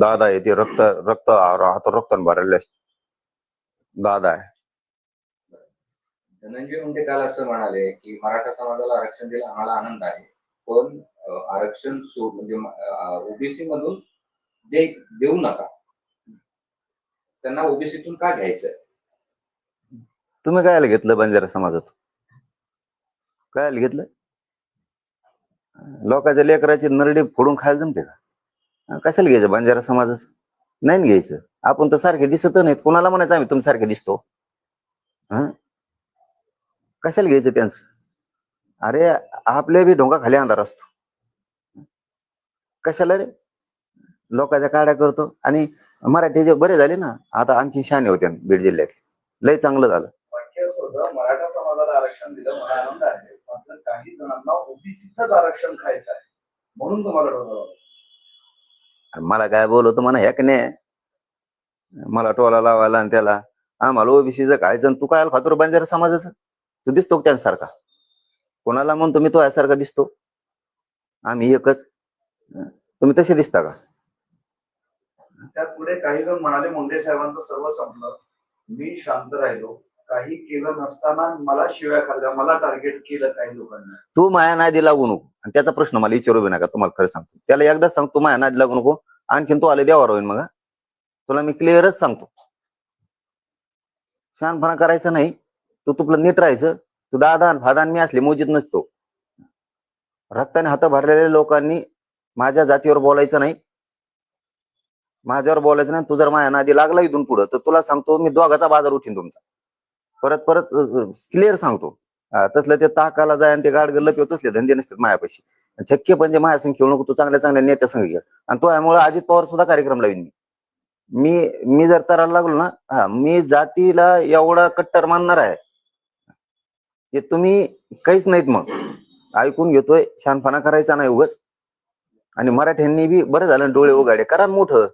दादा आहे ते रक्त रक्त हात भरलेले असते. दादा आहे. धनंजय मुंडे काल असं म्हणाले की मराठा समाजाला आरक्षण दिलं आम्हाला आनंद आहे. पण आरक्षण सो म्हणजे ओबीसी मधून दे देऊ नका. त्यांना ओबीसीतून का घ्यायचं तुम्ही काय घेतलं बंजारा समाजात? काय घेतलं? लोकांच्या लेकराची नरडी फोडून खायला जमते का? कशाला घ्यायचं बंजारा समाजाचं? नाही ना घ्यायचं. आपण तर सारखे दिसत नाहीत. कोणाला म्हणायचं आम्ही तुम सारखे दिसतो? हा? कशाला घ्यायचं त्यांचं? अरे आपल्या बी ढोंगा खाली अंधार असतो. कशाला रे? लोकांच्या काड्या करतो. आणि मराठी जे बरे झाले ना आता आणखी शहाणे होते बीड जिल्ह्यातले. लय चांगलं झालं. म्हणजे मराठा समाजाला आरक्षण दिलं मला आनंद आहे. मात्र काही जणांना ओबीसीच आरक्षण खायचं आहे. म्हणून तुम्हाला मला काय बोलवतो म्हणा ह्याक नाही मला टोला लावायला आणि त्याला आम्हाला ओबीसीचं कायचं तू काय खातो रे बंजारा समाजाचं? तू दिसतो त्यांसारखा? कोणाला म्हणतो मी तो यासारखा दिसतो? आम्ही एकच. तुम्ही तसे दिसता का? त्यात पुढे काही जण म्हणाले मुंडे साहेबांचं सर्व संपलं. मी शांत राहिलो. काही केलं नसताना मला शिव्या खाल्ल्या मला टार्गेट केलं काही लोकांना. तू माया नादी लागू नको. आणि त्याचा प्रश्न मला विचारू बी नका तुम्हाला खरं सांगतो. त्याला एकदाच सांगतो तू माया नादी लागू नको आणखीन तू आले देवावर होईल मग तुला मी क्लिअरच सांगतो. शहाणपणा करायचं नाही. तू तुपलं नीट राहायचं. तू दादा फादान मी असले मोजीत नसतो. रक्ताने हात भरलेल्या लोकांनी माझ्या जातीवर बोलायचं नाही. माझ्यावर बोलायचं नाही. तू जर माझ्या नादी लागला इथून पुढं तर तुला सांगतो मी दोघाचा बाजार उठीन तुमचा. परत परत क्लिअर सांगतो. तसलं ते ताकाला जाय आणि ते गाड गल्लप तसले धंदे नसतात मायापाशी. शक्य पंजे माझ्या खेळू नको तू चांगल्या चांगल्या नेत्या संघ घे आणि तो यामुळे अजित पवार सुद्धा कार्यक्रम लावीन मी. मी मी जर तराला लागलो ना हा मी जातीला एवढा कट्टर मानणार आहे. की तुम्ही काहीच नाहीत मग. ऐकून घेतोय छानपणा करायचा नाही उगच. आणि मराठ्यांनी बी बरं झालं डोळे उघाडे. करा मोठ मोठं.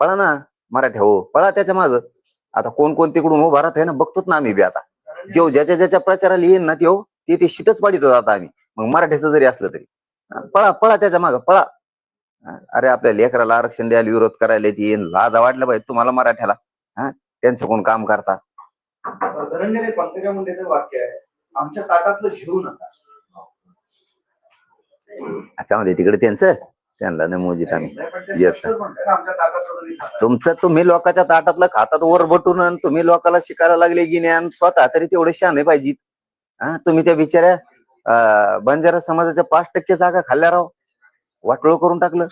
पळा ना मराठ्या हो. पळा त्याच्या माग. आता कोण कोण तिकडून उभा राहत आहे ना बघतोच ना आम्ही बी आता. जेव ज्याच्या ज्याच्या प्रचाराला येईन ना त्यो ते ते शिटच पाडित आता आम्ही. मग मराठीचं जरी असलं तरी. पळा पळा त्याच्या माग पळा. अरे आपल्या लेकराला आरक्षण द्यायला विरोध करायला ती लाज वाटलं पाहिजे तुम्हाला मराठ्याला. हा त्यांच्याकडून काम करता. धनंजय पंकजा मुंडेचं वाक्य आहे आमच्या ताटातलं घेऊ नका. त्याच्यामध्ये तिकडे त्यांचं? त्यांना नाही मोजीत आम्ही. येत. तुमचं तुम्ही लोकांच्या ताटातलं खातात वर बटून आणि तुम्ही लोकांना शिकायला लागले की स्वतः तरी तेवढे शहाणे पाहिजेत. हा तुम्ही त्या बिचाऱ्या बंजारा समाजाच्या पाच टक्के जागा खाल्ल्या राव. वाटोळ करून टाकलं.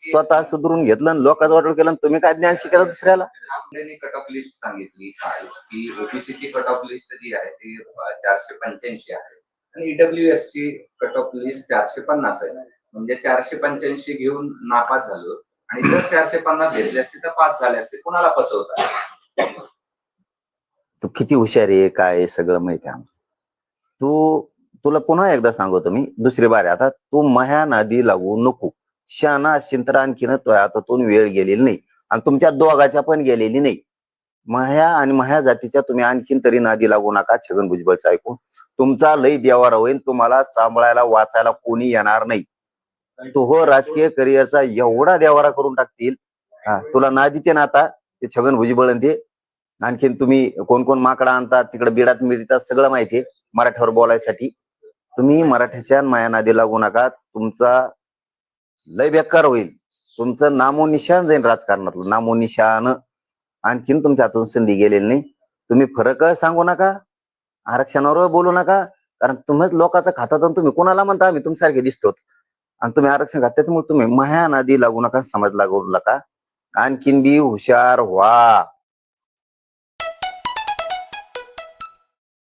स्वतः सुधरून घेतलं आणि लोकांचं वाटोळ केलं तुम्ही काय ज्ञान शिकायला दुसऱ्याला? मुंडेंनी कट ऑफ लिस्ट सांगितली काय की ओबीसीची कट ऑफ लिस्ट जी आहे ती चारशे पंच्याऐंशी आहे. आणि ईडब्ल्यू एस ची कट ऑफ लिस्ट चारशे पन्नास आहे. म्हणजे चारशे पंच्याऐंशी घेऊन नापास झालो. आणि जर चारशे पन्नास घेतले असते तर पाच झाले असते. कुणाला फसवता तू किती हुशार आहे काय सगळं माहिती आहे. तू तुला पुन्हा एकदा सांगतो मी दुसरी बारी आता तू मह्या नादी लागू नको. शाना असशील तर आणखीन तो हातातून वेळ गेलेली नाही. आणि तुमच्या दोघाच्या पण गेलेली नाही. मह्या आणि महा जातीच्या तुम्ही आणखीन तरी नादी लागू नका छगन भुजबळचं ऐकून. तुमचा लय देवारा होईल तुम्हाला सांभाळायला वाचायला कोणी येणार नाही. तो हो राजकीय करिअरचा एवढा देवारा करून टाकतील. हा तुला ना दिते ना आता ते छगन भुजबळ आणि ते. आणखीन तुम्ही कोण कोण माकडा आणतात तिकडे बिडात मिळतात सगळं माहितीये मराठ्यावर बोलायसाठी. तुम्ही मराठ्याच्या माया नादी लागू नका. तुमचा लय बेकार होईल. तुमचं नामोनिशान जाईल राजकारणातलं नामोनिशान आणखीन तुमच्या हातून संधी गेलेली नाही. तुम्ही फरक सांगू नका आरक्षणावर बोलू नका कारण तुम्हीच लोकांचं खातात तुम्ही कोणाला म्हणता आम्ही तुमच्यासारखे दिसतो आणि तुम्ही आरक्षण घात त्याच्यामुळे तुम्ही माया लागू नका समाज लागू नका. आणखीन बी हुशार व्हा.